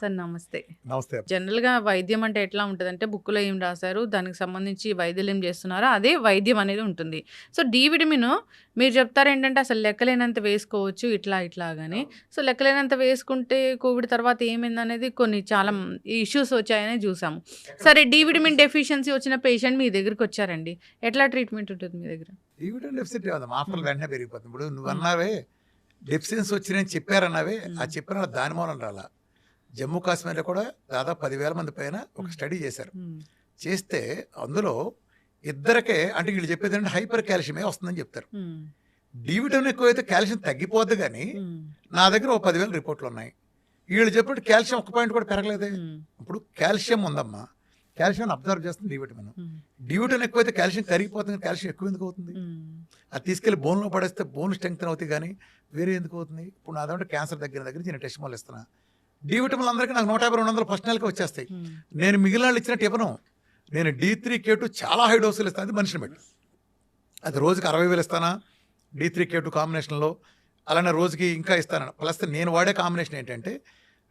Sir నమస్తే. నమస్తే జనరల్గా వైద్యం అంటే ఎట్లా ఉంటుంది అంటే బుక్లో ఏం రాశారు దానికి సంబంధించి వైద్యులు ఏం చేస్తున్నారో అదే వైద్యం అనేది ఉంటుంది. సో డి విటమిన్ మీరు చెప్తారు ఏంటంటే అసలు లెక్కలేనంత వేసుకోవచ్చు ఇట్లా ఇట్లా కానీ సో లెక్కలేనంత వేసుకుంటే కోవిడ్ తర్వాత ఏమైంది అనేది కొన్ని చాలా ఇష్యూస్ వచ్చాయని చూసాము. సరే డి విటమిన్ డెఫిషియన్సీ వచ్చిన పేషెంట్ మీ దగ్గరికి వచ్చారండి. ఎట్లా ట్రీట్మెంట్ ఉంటుంది మీ దగ్గర? డెఫిసిట్ వెంటనే పెరిగిపోతుంది. ఇప్పుడు నువ్వు అన్నావే డెఫిషియన్సీ వచ్చినాయని చెప్పారన్నావే ఆ. చెప్పిన దాని మూలం రాలా. జమ్మూ కాశ్మీర్లో కూడా దాదాపు పదివేల మంది పైన ఒక. స్టడీ చేశారు. చేస్తే అందులో ఇద్దరికే అంటే వీళ్ళు చెప్పేది అంటే హైపర్ కాల్షియమే వస్తుందని చెప్తారు మ్మ్. డి విటమిన్ ఎక్కువైతే కాల్షియం తగ్గిపోద్ది కానీ. నా దగ్గర ఒక పదివేల రిపోర్ట్లు ఉన్నాయి వీళ్ళు చెప్పినట్టు కాల్షియం ఒక పాయింట్ కూడా పెరగలేదే. ఇప్పుడు కాల్షియం ఉందమ్మా కాల్షియం అబ్జర్వ్ చేస్తుంది డి విటమిన్ మ్మ్. డి విటమిన్ ఎక్కువైతే కాల్షియం కరిగిపోతుంది కాల్షియం ఎక్కువ ఎందుకు అవుతుంది. అది తీసుకెళ్ళి బోన్లో పడేస్తే బోన్ స్ట్రెంగ్త్ అవుతాయి కానీ వేరే ఎందుకు అవుతుంది ఇప్పుడు నా దాంట్లో క్యాన్సర్ దగ్గర దగ్గర నేను టెస్ట్ మాల్ ఇస్తున్నా డి విటమిన్ అందరికీ నాకు నూట యాభై రెండు వందల ఫస్ట్ నెలకి వచ్చేస్తాయి. నేను మిగిలిన వాళ్ళు ఇచ్చినట్టు ఇవ్వను. నేను డి త్రీ కే టూ చాలా హై డోసులు ఇస్తాను అది మనిషిని బట్టి అది రోజుకి అరవై వేలు ఇస్తానా? డి త్రీ కే టూ కాంబినేషన్లో అలానే రోజుకి ఇంకా ఇస్తాను ప్లస్ నేను వాడే కాంబినేషన్ ఏంటంటే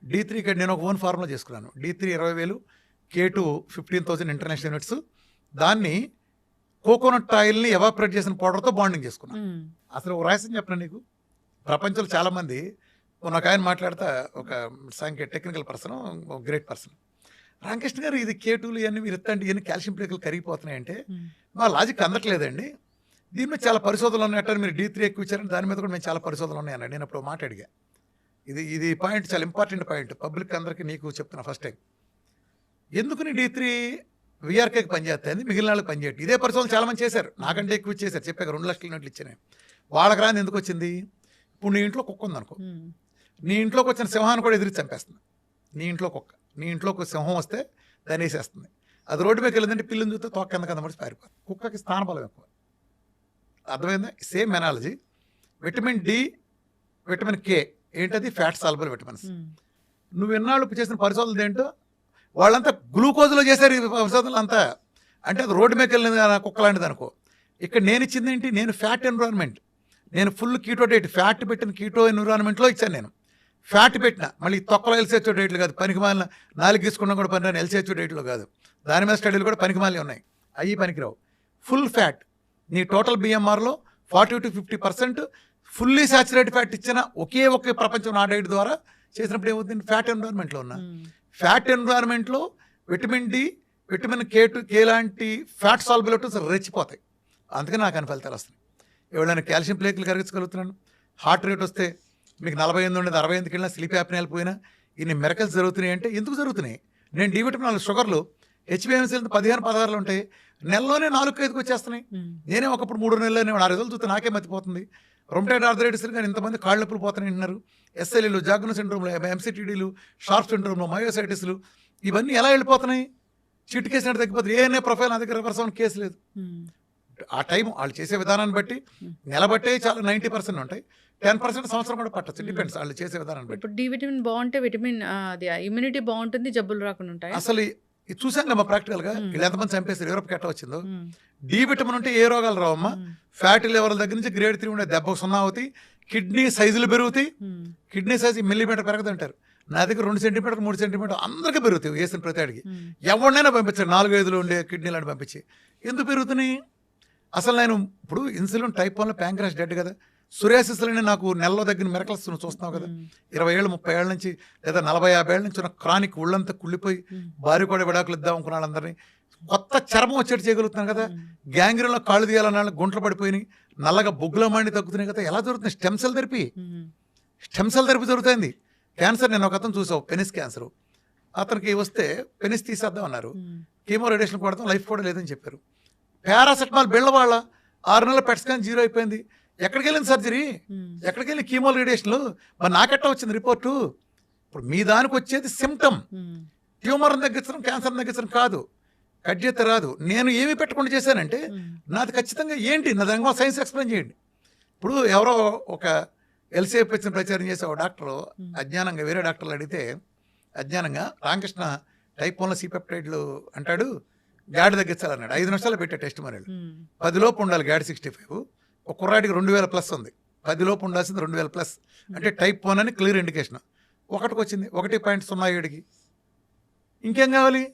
డి త్రీ కే నేను ఒక ఓన్ ఫార్ములా చేసుకున్నాను. డి త్రీ ఇరవై వేలు K two fifteen thousand international units. దాన్ని కోకోనట్ ఆయిల్ని ఎవాపరేట్ చేసిన పౌడర్తో బాండింగ్ చేసుకున్నాను. అసలు ఒక రహస్యం చెప్పిన నీకు? ప్రపంచంలో చాలామంది మొన్న ఒక ఆయన మాట్లాడతా ఒక సాంఖ్య technical person great person Ramakrishna గారు ఇది కేటులు ఇవన్నీ మీరు ఎత్తండి ఇవన్నీ కాల్షియం ప్లేకులు కరిగిపోతున్నాయంటే. మా లాజిక్ అందట్లేదండి. దీని మీద చాలా పరిశోధనలు ఉన్నాయట మీరు డీ త్రీ ఎక్కువ ఇచ్చారని దాని మీద కూడా మేము చాలా పరిశోధనలు ఉన్నాయన్నాడు నేను అప్పుడు మాట అడిగా. ఇది ఇది పాయింట్ చాలా ఇంపార్టెంట్ పాయింట్ పబ్లిక్ అందరికీ నీకు చెప్తున్నా ఫస్ట్ టైం ఎందుకు నీ డీ త్రీ విఆర్కేకి పనిచేస్తుంది మిగిలిన వాళ్ళకి పనిచేయట్టు ఇదే పరిశోధన చాలా మంది చేశారు. నాకంటే ఎక్కువ చేశారు చెప్పాక రెండు లక్షల నోట్లు ఇచ్చాను వాళ్ళకి రాని ఎందుకు వచ్చింది? ఇప్పుడు నీ ఇంట్లో కుక్క ఉందనుకో. మ్మ్. నీ ఇంట్లోకి వచ్చిన సింహాన్ని కూడా ఎదిరి చంపేస్తుంది. నీ ఇంట్లో కుక్క నీ ఇంట్లోకి ఒక సింహం వస్తే దాన్ని వేసేస్తుంది. అది రోడ్డు మీద వెళ్ళిందంటే పిల్లని చూస్తే తోక కింద కింద పడి పారిపోతుంది. కుక్కకి స్థానబలం ఎక్కువ. అర్థమైందా? Same analogy vitamin D vitamin K ఏంటది? Fat soluble vitamins. నువ్వు ఎన్నాళ్ళు చేసిన పరిశోధనలు ఏంటో? వాళ్ళంతా గ్లూకోజ్లో చేశారు ఈ పరిశోధనలు అంతా. అంటే అది రోడ్డు మీద వెళ్ళింది ఆ కుక్క లాంటిది అనుకో. ఇక్కడ నేను ఇచ్చింది ఏంటి? నేను ఫ్యాట్ ఎన్విరాన్మెంట్ నేను ఫుల్ కీటో డైట్ ఫ్యాట్ పెట్టిన కీటో ఎన్విరాన్మెంట్లో ఇచ్చాను నేను. ఫ్యాట్ పెట్టిన మళ్ళీ తొక్కలో ఎల్సిహెచ్ఓ డైట్లు కాదు పనికి మాలిన నాలుగు తీసుకున్నా కూడా పని రాని ఎల్సిహెచ్ఓ డైట్లో కాదు. దాని మీద స్టడీలు కూడా పనికి మాలి ఉన్నాయి. అవి పనికిరావు. ఫుల్ ఫ్యాట్ నీ total బిఎంఆర్లో forty to fifty percent fully saturated fat ఇచ్చిన ఒకే ఒకే ప్రపంచం నా డైట్ ద్వారా చేసినప్పుడు ఏమవుతుంది? ఫ్యాట్ ఎన్విరాన్మెంట్లో ఉన్నా. Fat ఎన్విరాన్మెంట్లో vitamin D vitamin K two K లాంటి ఫ్యాట్ సాల్బులెటర్స్ రెచ్చిపోతాయి. అందుకని నాకు అని ఫలితాలు వస్తున్నాయి. ఎవరైనా కాల్షియం ప్లేకులు కరిగించగలుగుతున్నాను. హార్ట్ రేట్ వస్తే మీకు నలభై ఎనిమిది ఉండేది అరవై ఎనిమిదికి వెళ్ళినా స్లీప్ యాప్ని వెళ్ళిపోయినా ఇన్ని మెరకల్స్ జరుగుతున్నాయి అంటే ఎందుకు జరుగుతున్నాయి? నేను డి విటమిన్ నాలుగు షుగర్లు హెచ్బిఎంసీ పదిహేను పదహారులు ఉంటాయి. నెలలోనే నాలుగు ఐదుకి వచ్చేస్తున్నాయి. నేనే ఒకప్పుడు మూడు నెలలు ఆ రిజల్ట్ చూస్తే నాకే మతిపోతుంది. రొమటైడ్ ఆర్థరైటిస్ కానీ ఇంతమంది కాళ్ళ నొప్పులు పోతున్నాయి అంటున్నారు. ఎస్ఎల్ఈలు జాగ్రత్త సిండ్రోమ్లు ఎంసీటీడీలు షార్ప్ సిండ్రోమ్లు మయోసైటిస్లు ఇవన్నీ ఎలా వెళ్ళిపోతున్నాయి? చిట్టుకేసినట్టు తగ్గిపోతుంది. ఏఎన్ఏ ప్రొఫైల్ నా దగ్గర రివర్స్ అవ్వని కేసు లేదు. ఆ టైం వాళ్ళు చేసే విధానాన్ని బట్టి నిలబట్టే చాలా నైంటీ పర్సెంట్ ఉంటాయి. టెన్ పర్సెంట్ సంవత్సరం కూడా పట్టచ్చు. డిపెండ్స్ వాళ్ళు చేసే బట్టి. ఇప్పుడు డి విటమిన్ బాగుంటే విటమిన్ అది ఇమ్యూనిటీ బాగుంటుంది జబ్బులు రాకుండా ఉంటాయి? అసలు ఇది చూసాం కదా ప్రాక్టికల్గా. మ్మ్. వీళ్ళు ఎంతమంది చంపేస్తారు యూరోప్కి ఎట్లా వచ్చిందో? డి విటమిన్ ఉంటే ఏ రోగాలు రావమ్మా? ఫ్యాటీ లెవెల్ దగ్గర నుంచి గ్రేడ్ త్రీ ఉండే దెబ్బ సున్నా అవుతాయి. కిడ్నీ సైజులు పెరుగుతాయి. కిడ్నీ సైజు మిల్లీమీటర్ పెరగదంటారు నా దగ్గర రెండు సెంటీమీటర్ మూడు సెంటీమీటర్ అందరికీ పెరుగుతాయి. వేసిన ప్రతి అడిగి ఎవరినైనా పంపించారు నాలుగు ఐదులు ఉండే కిడ్నీలను పంపించి. ఎందుకు పెరుగుతున్నాయి? అసలు నేను ఇప్పుడు ఇన్సులిన్ టైప్ వన్లో ప్యాంక్రాస్ డెడ్ కదా. సురేసిస్లని నాకు నెలలో దగ్గర మెరకల్స్ చూస్తున్నావు కదా. ఇరవై ఏళ్ళు ముప్పై ఏళ్ళ నుంచి లేదా నలభై యాభై ఏళ్ళ నుంచి ఉన్న క్రానిక్ ఒళ్ళంతా కుళ్ళిపోయి భార్య కూడా విడాకులు ఇద్దాం అనుకున్న వాళ్ళందరినీ కొత్త చర్మం వచ్చేట్టు చేయగలుగుతున్నాను కదా. గ్యాంగ్రీన్లో కాళ్ళు తీయాలన్న గుంటలు పడిపోయినాయి. నల్లగా బొగ్గుల మండి తగ్గుతున్నాయి కదా. ఎలా జరుగుతుంది stem cell therapy. Stem cell therapy జరుగుతుంది. క్యాన్సర్ నేను ఒక అతను చూసావు పెనిస్ క్యాన్సర్. అతనికి వస్తే పెనిస్ తీసేద్దాం అన్నారు. కీమో రేడియేషన్ కొడతాం లైఫ్ కూడా లేదని చెప్పారు. పారాసెటమాల్ బిళ్ళ వాళ్ళ ఆరు నెలల పెట్ స్కాన్ జీరో అయిపోయింది. ఎక్కడికి వెళ్ళింది సర్జరీ ఎక్కడికి వెళ్ళి కీమో రేడియేషన్లు? మరి నాకెట్టా వచ్చింది రిపోర్టు? ఇప్పుడు మీ దానికి వచ్చేది సిమ్టమ్ ట్యూమర్ తగ్గించడం క్యాన్సర్ తగ్గించడం కాదు. కట్ చేస్తే రాదు. నేను ఏమి పెట్టకుండా చేశానంటే నాది ఖచ్చితంగా ఏంటి? నా దాని సైన్స్ ఎక్స్ప్లెయిన్ చేయండి. ఇప్పుడు ఎవరో ఒక ఎల్సీఎఫ్ వచ్చిన ప్రచారం చేసే ఒక డాక్టర్ అజ్ఞానంగా వేరే డాక్టర్లు అడిగితే అజ్ఞానంగా రామకృష్ణ టైప్ వన్లో సిపెప్టైడ్లు అంటాడు గాడి తగ్గించాలన్నాడు ఐదు నిమిషాలు పెట్టే టెస్ట్ మరి పదిలోపు ఉండాలి గాడి సిక్స్టీ ఫైవ్. ఒక కుర్రాడికి రెండు వేల ప్లస్ ఉంది. పదిలోపు ఉండాల్సింది రెండు వేల ప్లస్. అంటే టైప్ వన్ అని క్లియర్ ఇండికేషన్. ఒకటికి వచ్చింది. ఒకటి పాయింట్ సున్నా ఏడుకి. ఇంకేం కావాలి?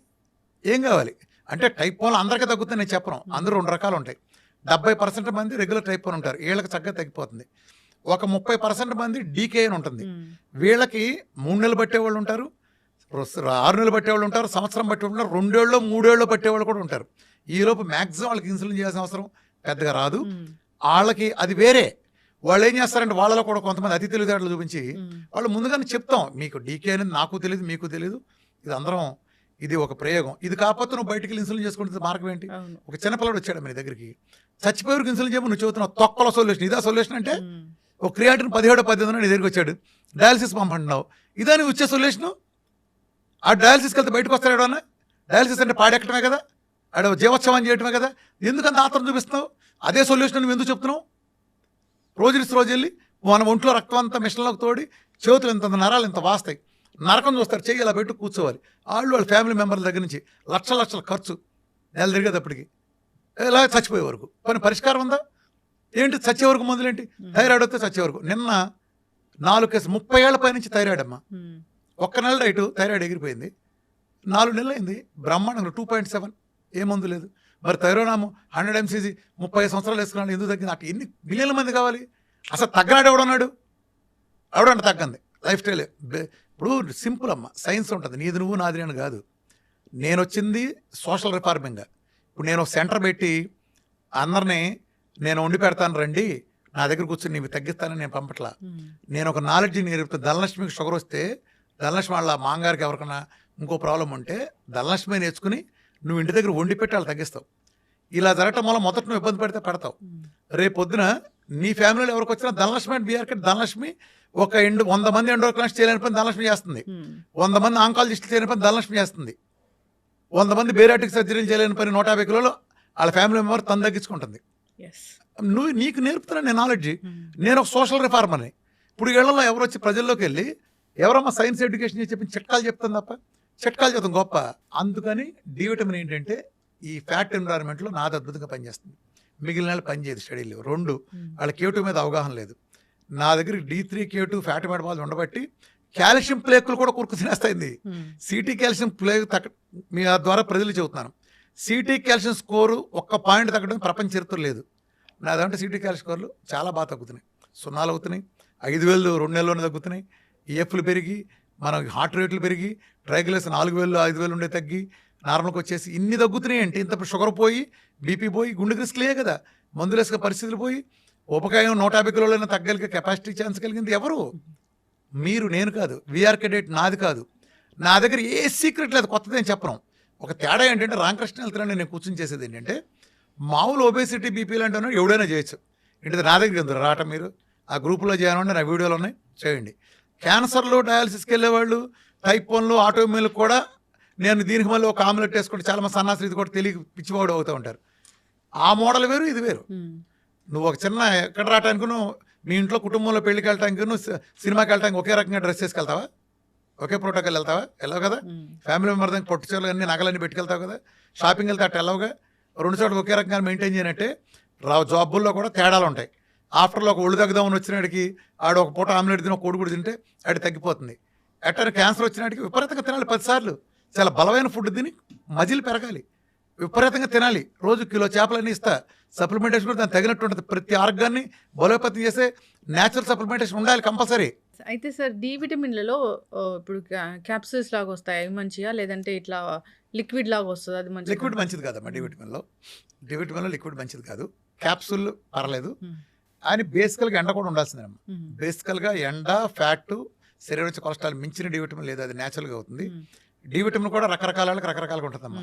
ఏం కావాలి? అంటే టైప్ వన్ అందరికీ తగ్గుతుంది నేను చెప్పను. అందరూ రెండు రకాలు ఉంటాయి. డెబ్బై పర్సెంట్ మంది రెగ్యులర్ టైప్ వన్ ఉంటారు. వీళ్ళకి చక్కగా తగ్గిపోతుంది. ఒక ముప్పై పర్సెంట్ మంది డీకే అని ఉంటుంది. ఉమ్. వీళ్ళకి మూడు నెలలు పట్టేవాళ్ళు ఉంటారు. ఆరు నెలలు పట్టేవాళ్ళు ఉంటారు. సంవత్సరం పట్టేవాళ్ళు ఉంటారు. రెండేళ్ళు మూడేళ్ళు పట్టేవాళ్ళు కూడా ఉంటారు. ఈలోపు మ్యాక్సిమం వాళ్ళకి ఇన్సులిన్ చేయాల్సిన అవసరం పెద్దగా రాదు. వాళ్ళకి అది వేరే. వాళ్ళు ఏం చేస్తారంటే వాళ్ళలో కూడా కొంతమంది అతి తెలివితేటలు చూపించి. వాళ్ళు ముందుగానే చెప్తాం మీకు డీకే అనేది నాకు తెలియదు మీకు తెలియదు ఇది అందరం ఇది ఒక ప్రయోగం. ఇది కాకపోతే నువ్వు బయటికి ఇన్సులిన్ చేసుకుంటే మార్గం ఏంటి? ఒక చిన్నపిల్లడు వచ్చాడు మీ దగ్గరికి. చచ్చిపోయేవరకు ఇన్సులిన్ చేయమని నువ్వు చెబుతున్నావు. తొక్కల సొల్యూషన్. ఇదా సొల్యూషన్ అంటే. ఒక క్రియాటిన్ పదిహేడు పద్దెనిమిది నీ దగ్గరికి వచ్చాడు. డయాలసిస్ పంపంటున్నావు ఇదా నువ్వు ఇచ్చే సొల్యూషను? ఆ డయాలసిస్కి వెళ్తే బయటకు వస్తాడు ఎవడన్నా? డయాలసిస్ అంటే పాడెక్కడమే కదా? ఆడ జీవోత్సవం చేయటమే కదా? ఎందుకంత ఆత్రం చూపిస్తున్నావు? అదే సొల్యూషన్ నువ్వు ఎందుకు చెప్తున్నావు? రోజు ఇస్తే రోజు వెళ్ళి మన ఒంట్లో రక్తం అంతా మిషన్లోకి తోడి చేతులు ఇంత నరాలు ఇంత వాస్తాయి. నరకం చూస్తారు చెయ్యి ఇలా పెట్టి కూర్చోవాలి. వాళ్ళు వాళ్ళ ఫ్యామిలీ మెంబర్ల దగ్గర నుంచి లక్షల లక్షల ఖర్చు నెల తిరిగేటప్పటికి. ఇలా చచ్చిపోయే వరకు? పని పరిష్కారం ఉందా? ఏంటి? చచ్చే వరకు మొదలేంటి? థైరాయిడ్ వస్తే చచ్చే వరకు. నిన్న నాలుగు కేసు ముప్పై ఏళ్ళ పై నుంచి థైరాయిడ్ అమ్మా ఉమ్. ఒక్క నెల రైటు థైరాయిడ్ ఎగిరిపోయింది. నాలుగు నెలలు అయింది బ్రహ్మాండంగా టూ పాయింట్ సెవెన్ ఏ మందు లేదు. మరి థైరోనాము హండ్రెడ్ ఎంసీజీ ముప్పై సంవత్సరాలు వేసుకున్నాడు ఎందుకు తగ్గింది? నాకు ఎన్ని మిలియన్ల మంది కావాలి? అసలు తగ్గనాడు ఎవడన్నాడు ఎవడంటే తగ్గంది. లైఫ్ స్టైల్ ఇప్పుడు సింపుల్ అమ్మ సైన్స్ ఉంటుంది. నీది నువ్వు నాది నేను కాదు. నేను వచ్చింది సోషల్ రిఫార్మింగ్ ఇప్పుడు నేను ఒక సెంటర్ పెట్టి అందరినీ నేను వండి పెడతాను రండి నా దగ్గర కూర్చొని నీవి తగ్గిస్తానని నేను పంపట్లా. ఉమ్. నేను ఒక నాలెడ్జ్ నేర్పుతా. ధనలక్ష్మికి షుగర్ వస్తే ధనలక్ష్మి వాళ్ళ మాంగారికి ఎవరికైనా ఇంకో ప్రాబ్లం ఉంటే ధనలక్ష్మి నేర్చుకుని నువ్వు ఇంటి దగ్గర వండి పెట్టి వాళ్ళు తగ్గిస్తావు. ఇలా జరగటం వల్ల మొదట నువ్వు ఇబ్బంది పెడితే పెడతావు. రేపు పొద్దున నీ ఫ్యామిలీలో ఎవరికి వచ్చినా ధనలక్ష్మి అండ్ బీఆర్కే ధనలక్ష్మి ఒక ఎండు వంద మంది ఎండోక్రాన్స్ చేయలేని పని ధనలక్ష్మి చేస్తుంది. వంద మంది ఆంకాలజిస్టులు చేయని పని ధనలక్ష్మి చేస్తుంది. వంద మంది బేరాటిక్ సర్జరీలు చేయలేని పని నూట యాభై కిలోలు వాళ్ళ ఫ్యామిలీ మెంబర్ తను తగ్గించుకుంటుంది. నువ్వు నీకు నేర్పుతున్నా నేను నాలెడ్జ్ ఉమ్. నేను ఒక సోషల్ రిఫార్మర్ని ఇప్పుడు ఇళ్ళలో ఎవరు వచ్చి ప్రజల్లోకి వెళ్ళి ఎవరమ్మా సైన్స్ ఎడ్యుకేషన్ చెప్పి చిట్కాలు చెప్తాను తప్ప చిట్కాలు చెప్తాం గొప్ప. అందుకని డి విటమిన్ ఏంటంటే ఈ ఫ్యాట్ ఎన్విరాన్మెంట్లో నాది అద్భుతంగా పనిచేస్తుంది. మిగిలిన వాళ్ళు పనిచేయదు స్టడీలు రెండు. వాళ్ళ కేటు మీద అవగాహన లేదు. నా దగ్గర డి త్రీ కేటు ఫ్యాట్ మెటబాల్ ఉండబట్టి కాల్షియం ప్లేకులు కూడా కురుకు తినేస్తాయింది. సిటీ కాల్షియం ప్లేగ్ తగ్గ మీ ద్వారా ప్రజలు చెబుతున్నాను సిటీ కాల్షియం స్కోరు ఒక్క పాయింట్ తగ్గడం ప్రపంచ చరిత్ర లేదు. నా దాంట్లో సిటీ కాల్షియం స్కోర్లు చాలా బాగా తగ్గుతున్నాయి. సున్నాలు అవుతున్నాయి. ఐదు వేలు రెండు నెలల్లోనే తగ్గుతున్నాయి. ఏఫ్లు పెరిగి మనం హార్ట్ రేట్లు పెరిగి ట్రైగ్లెస్ నాలుగు వేలు ఐదు వేలు ఉండే తగ్గి నార్మల్కి వచ్చేసి ఇన్ని తగ్గుతున్నాయి అంటే ఇంత షుగర్ పోయి బీపీ పోయి గుండె రిస్క్లే కదా. మందులేసుక పరిస్థితులు పోయి ఉపకాయం నూట యాభై కిలోలైనా తగ్గలిగే కెపాసిటీ ఛాన్స్ కలిగింది ఎవరు? మీరు నేను కాదు. విఆర్ కెడేట్ నాది కాదు. నా దగ్గర ఏ సీక్రెట్ లేదు కొత్తది అని చెప్పను. ఒక తేడా ఏంటంటే రామకృష్ణ వెళ్తున్నాను నేను కూర్చొని చేసేది ఏంటంటే మామూలు ఒబేసిటీ బీపీ లాంటి వాళ్ళు ఎవడైనా చేయొచ్చు. ఇంటి నా దగ్గర ఎందుకు రాట మీరు? ఆ గ్రూపులో చేయాలంటే నా వీడియోలు ఉన్నాయి చేయండి. క్యాన్సర్లో డయాలసిస్కి వెళ్ళేవాళ్ళు టైప్ వన్లు ఆటోమేలు కూడా నేను దీనికి మళ్ళీ ఒక ఆమ్లెట్ వేసుకుంటే చాలా మంది సన్నాసి ఇది కూడా తెలియ పిచ్చివాడు అవుతూ ఉంటారు. ఆ మోడల్ వేరు ఇది వేరు. నువ్వు ఒక చిన్న ఎక్కడ రావటానికి నువ్వు మీ ఇంట్లో కుటుంబంలో పెళ్ళికి వెళ్ళటానికి నువ్వు సినిమాకి వెళ్ళటానికి ఒకే రకంగా డ్రెస్ వేసుకెళ్తావా? ఒకే ప్రోటోకాల్ వెళ్తావా? వెళ్ళవు కదా. ఫ్యామిలీ మెంబర్ దగ్గర పొట్టు చీరలు అన్ని నగలన్నీ పెట్టుకెళ్తావు కదా? షాపింగ్ వెళ్తే అట్ట వెళ్ళవుగా? రెండు చోట్ల ఒకే రకంగా మెయింటైన్ చేయనట్టే రా జాబుల్లో కూడా తేడాలు ఉంటాయి ఆఫ్టర్లో ఒక ఒళ్ళు తగ్గుదామని వచ్చినాడికి ఆడు ఒక పూట ఆమ్లెట్ తిని ఒక కోడి కూడా తింటే ఆడి తగ్గిపోతుంది. ఎట్ట క్యాన్సర్ వచ్చినాడికి విపరీతంగా తినాలి పదిసార్లు. చాలా బలమైన ఫుడ్ తిని మజిల్ పెరగాలి. విపరీతంగా తినాలి. రోజు కిలో చేపలన్నీ ఇస్తా. సప్లిమెంటేషన్ కూడా దానికి తగినట్టు ఉంటుంది. ప్రతి ఆర్గాన్ని బలోపేతం చేసే న్యాచురల్ సప్లిమెంటేషన్ ఉండాలి కంపల్సరీ. అయితే సార్ డి విటమిన్లలో ఇప్పుడు క్యాప్సూల్స్ లాగా వస్తాయి? అవి మంచిగా లేదంటే ఇట్లా లిక్విడ్ లాగా వస్తుంది? అది మంచి లిక్విడ్ మంచిది కాదమ్మా డి విటమిన్లో డి విటమిన్లో లిక్విడ్ మంచిది కాదు. క్యాప్సూల్ పర్లేదు. అని బేసికల్గా ఎండ కూడా ఉండాల్సిందేనమ్మా. బేసికల్గా ఎండ ఫ్యాట్ శరీరం వచ్చే కొలెస్ట్రాల్ మించిన డి విటమిన్ లేదు అది న్యాచురల్గా అవుతుంది. డి విటమిన్ కూడా రకరకాల వాళ్ళకి రకరకాలుగా ఉంటుందమ్మా.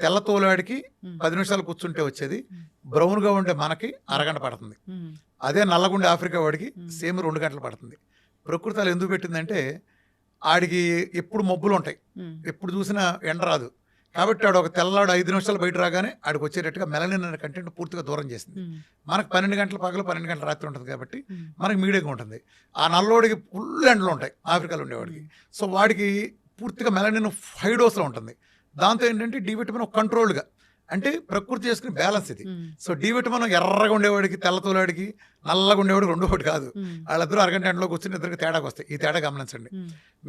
తెల్ల తోలాడికి పది నిమిషాలు కూర్చుంటే వచ్చేది బ్రౌన్గా ఉండే మనకి అరగంట పడుతుంది. అదే నల్లగుండే ఆఫ్రికా వాడికి. సేమ్ రెండు గంటలు పడుతుంది. ప్రకృతి అలా ఎందుకు పెట్టిందంటే ఆడికి ఎప్పుడు మబ్బులు ఉంటాయి. ఎప్పుడు చూసినా ఎండ రాదు. కాబట్టి ఆడు ఒక తెల్లవాడు ఐదు నిమిషాలు బయట రాగానే ఆడికి వచ్చేటట్టుగా మెలనిన్ అనే కంటెంట్ పూర్తిగా దూరం చేసింది. మనకు పన్నెండు గంటల పగలు పన్నెండు గంటల రాత్రి ఉంటుంది కాబట్టి మనకి మీడియంగా ఉంటుంది. ఆ నల్లోడికి ఫుల్ ఎండలు ఉంటాయి ఆఫ్రికాలో ఉండేవాడికి. సో వాడికి పూర్తిగా మెలనిన్ ఫైవ్ డోస్లో ఉంటుంది. దాంతో ఏంటంటే డి విటమిన్ ఒక కంట్రోల్డ్గా అంటే ప్రకృతి చేసుకునే బ్యాలెన్స్ ఇది. సో డి విటమిన్ ఎర్రగా ఉండేవాడికి తెల్ల తోలాడికి నల్లగా ఉండేవాడికి రెండు ఒకటి కాదు. వాళ్ళిద్దరూ అరగంట ఎండలో కూర్చుని ఇద్దరికి తేడాకి వస్తాయి. ఈ తేడా గమనించండి.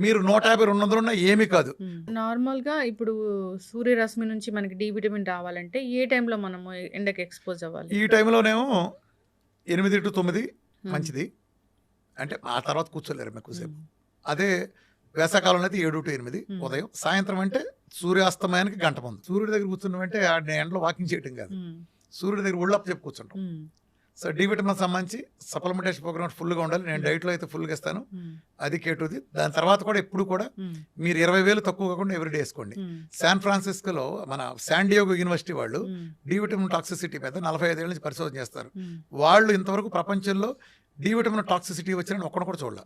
మీరు నూట యాభై రెండు వందలు ఉన్నా ఏమీ కాదు. నార్మల్గా ఇప్పుడు సూర్యరశ్మి నుంచి మనకి డి విటమిన్ రావాలంటే ఏ టైంలో మనము ఎండకి ఎక్స్పోజ్ అవ్వాలి? ఈ టైంలోనేమో ఎనిమిది టు తొమ్మిది మంచిది. అంటే ఆ తర్వాత కూర్చోలేరు ఎక్కువసేపు. అదే వేసవకాలంలో అయితే ఏడు టు ఎనిమిది. ఉదయం. సాయంత్రం అంటే సూర్యాస్తమయానికి గంట ముందు. సూర్యుడి దగ్గర కూర్చున్నామంటే ఆ ఎండలో వాకింగ్ చేయడం కాదు. సూర్యుడి దగ్గర ఒళ్ళప్ప చెప్పి కూర్చుంటాం. సో డి విటమిన్ సంబంధించి సప్లిమెంటేషన్ ప్రోగ్రామ్ ఫుల్గా ఉండాలి. నేను డైట్లో అయితే ఫుల్గా ఇస్తాను. అది కేటుది దాని తర్వాత కూడా ఎప్పుడు కూడా మీరు ఇరవై వేలు తక్కువ కాకుండా ఎవ్రీడే వేసుకోండి. శాన్ ఫ్రాన్సిస్కోలో మన శాండియోగో యూనివర్సిటీ వాళ్ళు డి విటమిన్ టాక్సిసిటీ మీద నలభై ఐదేళ్ళ నుంచి పరిశోధన చేస్తారు. వాళ్ళు ఇంతవరకు ప్రపంచంలో డి విటమిన్ టాక్సిసిటీ వచ్చిన ఒక్కడు కూడా చూడాల.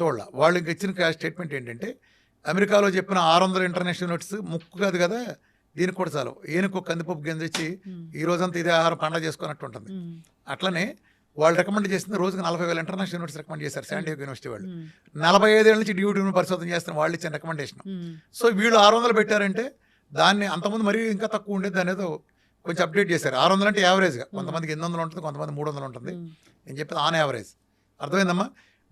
చూడాల. వాళ్ళు ఇంక ఇచ్చిన స్టేట్మెంట్ ఏంటంటే అమెరికాలో చెప్పిన ఆరు వందల ఇంటర్నేషనల్ యూనిట్స్ ముక్కు కాదు కదా దీనికి కూడా చాలు. ఏనుకో కందిపప్పు గింజ ఇచ్చి ఈ రోజంతా ఇదే ఆహారం పండగ చేసుకున్నట్టు ఉంటుంది. అట్లనే వాళ్ళు రికమెండ్ చేసింది రోజుకి నలభై వేల ఇంటర్నేషనల్ యూనిట్స్ రికమెండ్ చేశారు శాండియోగో యూనివర్సిటీ వాళ్ళు. నలభై ఐదేళ్ళ నుంచి డి విటమిన్ పరిశోధన చేస్తున్న వాళ్ళు ఇచ్చిన రికమెండేషన్. సో వీళ్ళు ఆరు వందలు పెట్టారంటే దాన్ని అంతకుముందు మరీ ఇంకా తక్కువ ఉండేది దాని ఏదో కొంచెం అప్డేట్ చేశారు. ఆరు వందలు అంటే యావరేజ్గా. కొంతమందికి ఎనిమిది వందలు ఉంటుంది కొంతమంది మూడు వందలు ఉంటుంది. నేను చెప్పేది ఆన్ యావరేజ్. అర్థమైందమ్మా?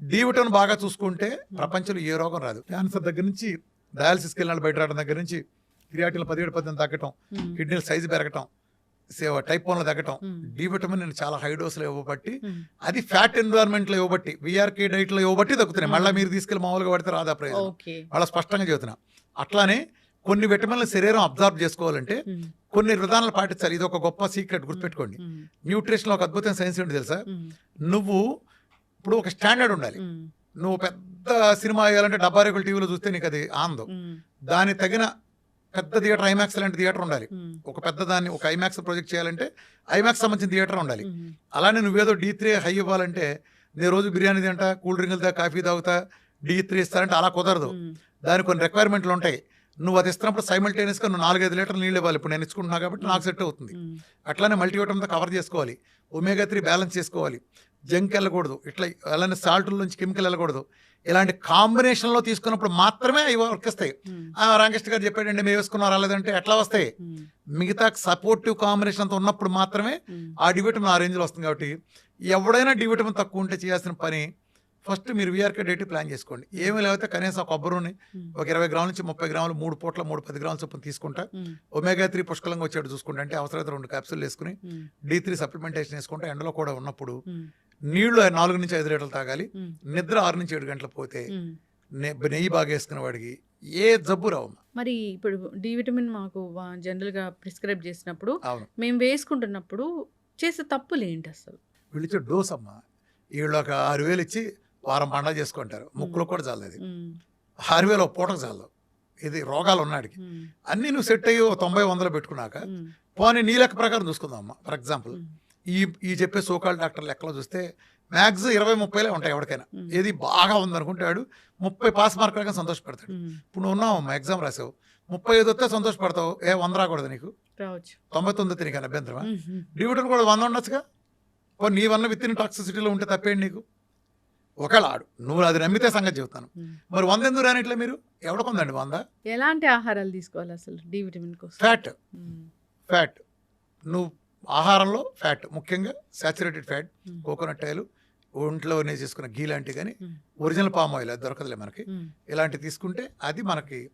డి విటమిన్ బాగా చూసుకుంటే ప్రపంచంలో ఏ రోగం రాదు. క్యాన్సర్ దగ్గర నుంచి డయాలసిస్కి వెళ్ళిన బయట రావడం దగ్గర నుంచి క్రియాటిన్ పదిహేడు పద్దెనిమిది తగ్గటం కిడ్నీల సైజు పెరగటం సేవ టైప్ వన్లో తగ్గటం డి విటమిన్ నేను చాలా హై డోస్లో ఇవ్వబట్టి అది ఫ్యాట్ ఎన్విరాన్మెంట్లో ఇవ్వబట్టి విఆర్కే డైట్లో ఇవ్వబట్టి తగ్గుతున్నాయి. మళ్ళీ మీరు తీసుకెళ్ళి మామూలుగా పడితే రాదా ప్రయోజనం. వాళ్ళ స్పష్టంగా చెబుతున్నా. అట్లానే కొన్ని విటమిన్లు శరీరం అబ్జర్వ్ చేసుకోవాలంటే కొన్ని విధానాలు పాటించాలి. ఇది ఒక గొప్ప సీక్రెట్ గుర్తుపెట్టుకోండి. ఉమ్, న్యూట్రిషన్లో ఒక అద్భుతమైన సైన్స్ ఏంటి తెలుసా? నువ్వు ఇప్పుడు ఒక స్టాండర్డ్ ఉండాలి. నువ్వు పెద్ద సినిమా వేయాలంటే డబ్బా రేకుల టీవీలో చూస్తే నీకు అది ఉమ్, దానికి తగిన పెద్ద థియేటర్ ఐమాక్స్ లాంటి థియేటర్ ఉండాలి. ఒక పెద్ద దాన్ని ఒక ఐమాక్స్ ప్రాజెక్ట్ చేయాలంటే ఐమాక్స్ సంబంధించిన థియేటర్ ఉండాలి. అలానే నువ్వేదో డీ త్రీ హై ఇవ్వాలంటే నేను రోజు బిర్యానీ తింటా కూల్ డ్రింకులు కాఫీ తాగుతా డీ త్రీ ఇస్తానంటే అలా కుదరదు. దానికి కొన్ని రిక్వైర్మెంట్లు ఉంటాయి. నువ్వు అది ఇస్తున్నప్పుడు సైమల్టేనియస్గా నువ్వు నాలుగైదు లీటర్లు నీళ్ళు ఇవ్వాలి. ఇప్పుడు నేను ఇచ్చుకుంటున్నా కాబట్టి నాకు సెట్ అవుతుంది. అట్లానే మల్టీవిటమిన్తో కవర్ చేసుకోవాలి. ఒమేగా త్రీ బ్యాలెన్స్ చేసుకోవాలి. జంక్ వెళ్ళకూడదు. ఇట్లా అలానే సాల్టుల నుంచి కెమికల్ వెళ్ళకూడదు. ఇలాంటి కాంబినేషన్లో తీసుకున్నప్పుడు మాత్రమే అవి వర్కిస్తాయి ఉమ్, ఆ రామకృష్ణ గారు చెప్పాడండి మేము వేసుకున్నాం రాలేదంటే ఎట్లా వస్తాయి? ఉమ్, మిగతా సపోర్టివ్ కాంబినేషన్ అంతా ఉన్నప్పుడు మాత్రమే ఉమ్, ఆ డివిటమిన్ ఆ రేంజ్లో వస్తుంది కాబట్టి ఎవడైనా డివిటమిన్ తక్కువ ఉంటే చేయాల్సిన పని ఫస్ట్ మీరు విఆర్కే డేట్ ప్లాన్ చేసుకోండి. ఏమీ లేకపోతే కనీసం ఒక కొబ్బరిని ఉమ్, ఒక ఇరవై గ్రాముల నుంచి ముప్పై గ్రాములు మూడు పూట్ల మూడు పది గ్రాముల చొప్పున తీసుకుంటా. ఒమేగా త్రీ పుష్కలంగా వచ్చేట్టు చూసుకుంటా అంటే అవసరమైతే రెండు క్యాప్సూల్ వేసుకుని డి త్రీ సప్లిమెంటేషన్ వేసుకుంటే. ఎండలో కూడా ఉన్నప్పుడు నీళ్ళు నాలుగు నుంచి ఐదు లీటర్లు తాగాలి. నిద్ర ఆరు నుంచి ఏడు గంటలు పోతే నెయ్యి బాగా వేసుకునే వాడికి ఏ జబ్బు రావమ్మ. మరి ఇప్పుడు డి విటమిన్ మాకు జనరల్గా ప్రిస్క్రైబ్ చేసినప్పుడు మేము వేసుకుంటున్నప్పుడు చేసే తప్పులు ఏంటి అసలు? వీళ్ళు డోస్ అమ్మ. వీళ్ళు ఒక ఆరు వేలు ఇచ్చి వారం పండగ చేసుకుంటారు. ముక్కులు కూడా చాలదు ఇది ఉమ్, ఆరు వేలు ఒక పూటకు చాలదు ఇది రోగాలు ఉన్నాడికి అన్నీ నువ్వు సెట్ అయ్యి తొంభై వందలు పెట్టుకున్నాక పోనీ నీ లెక్క ప్రకారం చూసుకుందాం అమ్మ ఫర్ ఎగ్జాంపుల్ ఈ ఈ చెప్పే సోకాల్ డాక్టర్ లెక్కలో చూస్తే మ్యాక్స్ ఇరవై ముప్పైలే ఉంటాయి ఎవరికైనా. ఏది బాగా ఉందనుకుంటాడు ముప్పై పాస్ మార్కులుగా సంతోషపడతాడు. ఉమ్, ఇప్పుడు నువ్వు ఉన్నావు అమ్మ ఎగ్జామ్ రాసావు. ముప్పై ఐదు వస్తే సంతోషపడతావు. ఏ వంద రాకూడదు నీకు? తొంభై తొమ్మిది నీకు అభ్యంతరమా? ఉమ్, ఉమ్, డివిడెండ్ కూడా వంద ఉండొచ్చుగా? నీ వల్ల విత్ ఇన్ టాక్సిసిటీలో ఉంటే తప్పేంటి నీకు? ఒకవేళ ఆడు నువ్వు అది నమ్మితే సంగతి చెబుతాను. మరి వంద ఎందుకు రానిట్లే మీరు? ఎవడకుందండి వంద? ఎలాంటి ఆహారాలు తీసుకోవాలి అసలు డి విటమిన్ కోసం? ఫ్యాట్. ఫ్యాట్. నువ్వు ఆహారంలో ఫ్యాట్ ముఖ్యంగా సాచురేటెడ్ ఫ్యాట్ కోకోనట్ ఆయిల్ ఒంట్లో నేను చేసుకున్న గీ లాంటివి కానీ ఒరిజినల్ పామ్ ఆయిల్ అది దొరకదులే మనకి. ఇలాంటివి తీసుకుంటే అది మనకి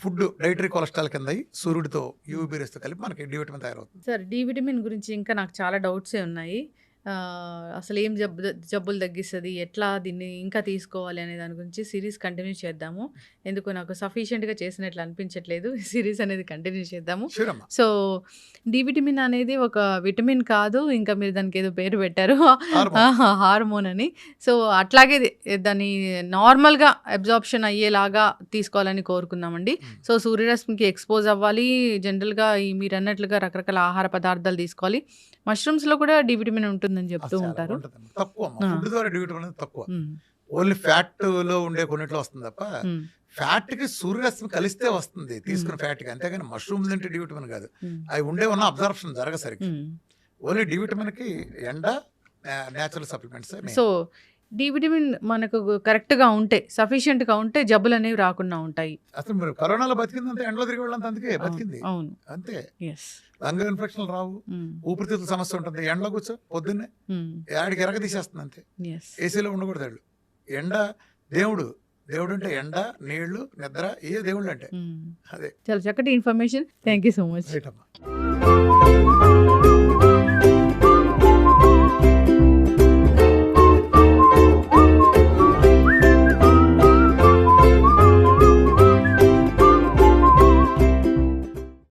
ఫుడ్ డైటరీ కొలెస్ట్రాల్ కింద సూర్యుడితో యూవీ రేస్తో కలిపి మనకి డి విటమిన్ తయారవుతుంది. సరే డి విటమిన్ గురించి ఇంకా నాకు చాలా డౌట్సే ఉన్నాయి. అసలు ఏం జబ్బు జబ్బులు తగ్గిస్తుంది? ఎట్లా దీన్ని ఇంకా తీసుకోవాలి అనే దాని గురించి సిరీస్ కంటిన్యూ చేద్దాము. ఎందుకు నాకు సఫిషియెంట్గా చేసినట్లు అనిపించట్లేదు. సిరీస్ అనేది కంటిన్యూ చేద్దాము. సో డి విటమిన్ అనేది ఒక విటమిన్ కాదు. ఇంకా మీరు దానికి ఏదో పేరు పెట్టారు. హార్మోన్. అని. సో అట్లాగే దాన్ని నార్మల్గా అబ్జార్ప్షన్ అయ్యేలాగా తీసుకోవాలని కోరుకున్నామండి మ్మ్. సో సూర్యరశ్మికి ఎక్స్పోజ్ అవ్వాలి. జనరల్గా ఈ మీరు అన్నట్లుగా రకరకాల ఆహార పదార్థాలు తీసుకోవాలి. మష్రూమ్స్లో కూడా డి విటమిన్ ఉంటుందని చెప్తూ ఉంటారు. తక్కువ. ఫుడ్ ద్వారా అనేది తక్కువ. ఓన్లీ ఫ్యాట్లో ఉండే కొన్నిట్లో వస్తుంది తప్ప. ఫ్యాట్కి సూర్యరశ్మి కలిస్తే వస్తుంది తీసుకున్న ఫ్యాట్కి అంతేగాని మష్రూమ్స్ తింటే డి విటమిన్ కాదు. అవి ఉండే ఉన్న అబ్జర్ప్షన్ జరగ సరిగ్గా మ్మ్. ఓన్లీ డి విటమిన్కి ఎండ natural supplements so D vitamin మనకు కరెక్ట్గా ఉంటే సఫిషియెంట్గా ఉంటే జబ్బులు అనేవి రాకుండా ఉంటాయి. అసలు మీరు కరోనాలో బతికిందంటే ఎండలో తిరిగి వెళ్ళంత అందుకే బతికింది. అవును. అంతే. ఎస్ లంగ్ ఇన్ఫెక్షన్ రావు. ఊపిరితిత్తుల సమస్య ఉంటుంది. ఎండలో కూర్చో పొద్దున్నే యాడికి ఎరగ తీసేస్తుంది అంతే ఏసీలో ఉండకూడదు వాళ్ళు. ఎండ దేవుడు దేవుడు అంటే ఎండ నీళ్ళు నిద్ర ఏ దేవుళ్ళు అంటే అదే. చాలా చక్కటి information. Thank you so much right అమ్మా.